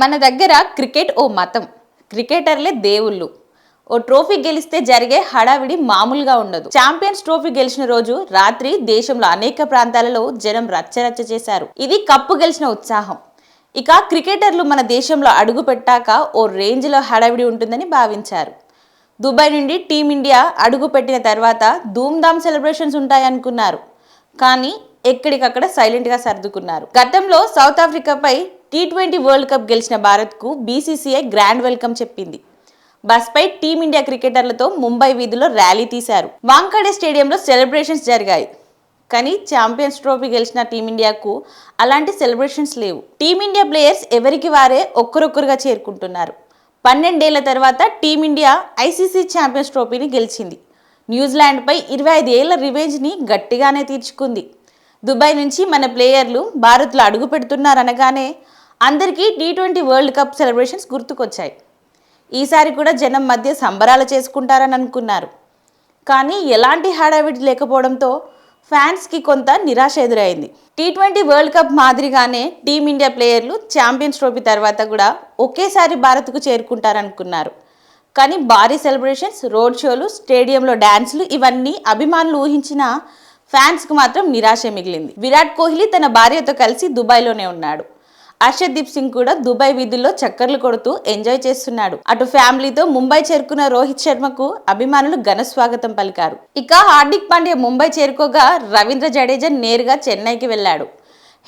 మన దగ్గర క్రికెట్ ఓ మతం. క్రికెటర్లే దేవుళ్ళు. ఓ ట్రోఫీ గెలిస్తే జరిగే హడావిడి మామూలుగా ఉండదు. ఛాంపియన్స్ ట్రోఫీ గెలిచిన రోజు రాత్రి దేశంలో అనేక ప్రాంతాలలో జనం రచ్చరచ్చ చేశారు. ఇది కప్పు గెలిచిన ఉత్సాహం. ఇక క్రికెటర్లు మన దేశంలో అడుగు పెట్టాక ఓ రేంజ్లో హడావిడి ఉంటుందని భావించారు. దుబాయ్ నుండి టీమిండియా అడుగు పెట్టిన తర్వాత ధూమ్ధామ్ సెలబ్రేషన్స్ ఉంటాయనుకున్నారు. కానీ ఎక్కడికక్కడ సైలెంట్గా సర్దుకున్నారు. గతంలో సౌత్ ఆఫ్రికాపై టీ ట్వంటీ వరల్డ్ కప్ గెలిచిన భారత్కు బీసీసీఐ గ్రాండ్ వెల్కమ్ చెప్పింది. బస్పై టీమిండియా క్రికెటర్లతో ముంబై వీధిలో ర్యాలీ తీశారు. వాంకడే స్టేడియంలో సెలబ్రేషన్స్ జరిగాయి. కానీ ఛాంపియన్స్ ట్రోఫీ గెలిచిన టీమిండియాకు అలాంటి సెలబ్రేషన్స్ లేవు. టీమిండియా ప్లేయర్స్ ఎవరికి వారే ఒక్కరొక్కరుగా చేరుకుంటున్నారు. పన్నెండేళ్ళ తర్వాత టీమిండియా ఐసీసీ ఛాంపియన్స్ ట్రోఫీని గెలిచింది. న్యూజిలాండ్పై ఇరవై ఐదు రివెంజ్ని గట్టిగానే తీర్చుకుంది. దుబాయ్ నుంచి మన ప్లేయర్లు భారత్లో అడుగు పెడుతున్నారనగానే అందరికీ T twenty World Cup celebrations గుర్తుకొచ్చాయి. ఈసారి కూడా జనం మధ్య సంబరాలు చేసుకుంటారని అనుకున్నారు. కానీ ఎలాంటి హడావిడి లేకపోవడంతో ఫ్యాన్స్కి కొంత నిరాశ ఎదురైంది. టీ ట్వంటీ వరల్డ్ కప్ మాదిరిగానే టీమిండియా ప్లేయర్లు ఛాంపియన్స్ ట్రోఫీ తర్వాత కూడా ఒకేసారి భారత్కు చేరుకుంటారనుకున్నారు. కానీ భారీ సెలబ్రేషన్స్ రోడ్ షోలు స్టేడియంలో డ్యాన్సులు ఇవన్నీ అభిమానులు ఊహించిన ఫ్యాన్స్కు మాత్రం నిరాశ మిగిలింది. విరాట్ కోహ్లీ తన భార్యతో కలిసి దుబాయ్లోనే ఉన్నాడు. హర్షదీప్ సింగ్ కూడా దుబాయ్ వీధుల్లో చక్కర్లు కొడుతూ ఎంజాయ్ చేస్తున్నాడు. అటు ఫ్యామిలీతో ముంబై చేరుకున్న రోహిత్ శర్మకు అభిమానులు ఘన స్వాగతం పలికారు. ఇక హార్దిక్ పాండ్యా ముంబై చేరుకోగా రవీంద్ర జడేజా నేరుగా చెన్నైకి వెళ్ళాడు.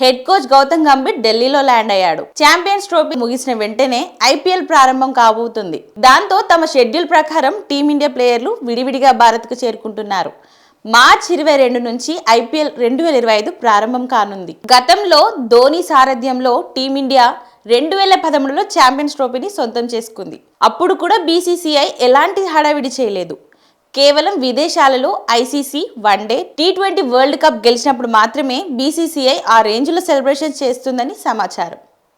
హెడ్ కోచ్ గౌతమ్ గంభీర్ ఢిల్లీలో ల్యాండ్ అయ్యాడు. ఛాంపియన్స్ ట్రోఫీ ముగిసిన వెంటనే ఐపీఎల్ ప్రారంభం కాబోతుంది. దాంతో తమ షెడ్యూల్ ప్రకారం టీమిండియా ప్లేయర్లు విడివిడిగా భారత్కు చేరుకుంటున్నారు. మార్చ్ ఇరవై రెండు నుంచి ఐపీఎల్ రెండు వేల ఇరవై ఐదు ప్రారంభం కానుంది. గతంలో ధోని సారథ్యంలో టీమిండియా రెండు వేల పదమూడులో ఛాంపియన్స్ ట్రోఫీని సొంతం చేసుకుంది. అప్పుడు కూడా బీసీసీఐ ఎలాంటి హడావిడి చేయలేదు. కేవలం విదేశాలలో ICC one day T twenty World Cup గెలిచినప్పుడు మాత్రమే బీసీసీఐ ఆ రేంజ్లో సెలబ్రేషన్ చేస్తుందని సమాచారం.